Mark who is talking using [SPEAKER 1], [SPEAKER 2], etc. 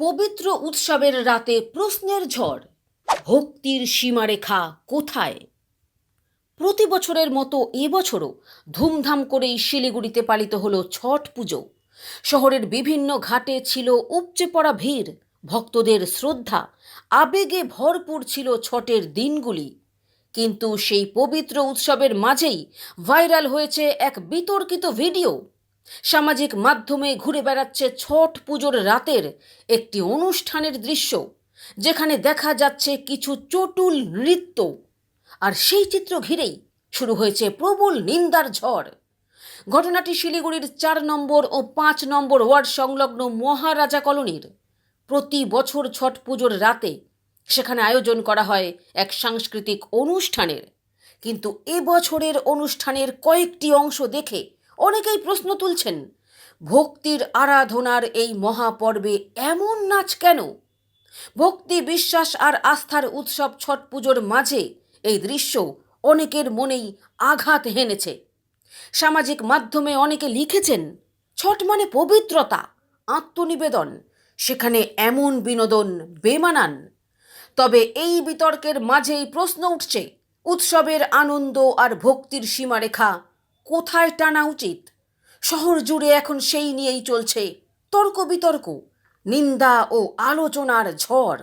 [SPEAKER 1] পবিত্র উৎসবের রাতে প্রশ্নের ঝড়। ভক্তির সীমারেখা কোথায়? প্রতি বছরের মতো এবছরও ধুমধাম করেই শিলিগুড়িতে পালিত হলো ছট পুজো। শহরের বিভিন্ন ঘাটে ছিল উপচে পড়া ভিড়। ভক্তদের শ্রদ্ধা, আবেগে ভরপুর ছিল ছটের দিনগুলি। কিন্তু সেই পবিত্র উৎসবের মাঝেই ভাইরাল হয়েছে এক বিতর্কিত ভিডিও। সামাজিক মাধ্যমে ঘুরে বেড়াচ্ছে ছট পুজোর রাতের একটি অনুষ্ঠানের দৃশ্য, যেখানে দেখা যাচ্ছে কিছু চটুল নৃত্য। আর সেই চিত্র ঘিরেই শুরু হয়েছে প্রবল নিন্দার ঝড়। ঘটনাটি শিলিগুড়ির চার নম্বর ও পাঁচ নম্বর ওয়ার্ড সংলগ্ন মহারাজা কলোনির। প্রতি বছর ছট পুজোর রাতে সেখানে আয়োজন করা হয় এক সাংস্কৃতিক অনুষ্ঠানের। কিন্তু এবছরের অনুষ্ঠানের কয়েকটি অংশ দেখে অনেকেই প্রশ্ন তুলছেন, ভক্তির আরাধনার এই মহাপর্বে এমন নাচ কেন? ভক্তি, বিশ্বাস আর আস্থার উৎসব ছট পুজোর মাঝে এই দৃশ্য অনেকের মনেই আঘাত হেনেছে। সামাজিক মাধ্যমে অনেকে লিখেছেন, ছট মানে পবিত্রতা, আত্মনিবেদন, সেখানে এমন বিনোদন বেমানান। তবে এই বিতর্কের মাঝেই প্রশ্ন উঠছে, উৎসবের আনন্দ আর ভক্তির সীমারেখা কোথায় টানা উচিত? শহর জুড়ে এখন সেই নিয়েই চলছে তর্ক বিতর্ক, নিন্দা ও আলোচনার ঝড়।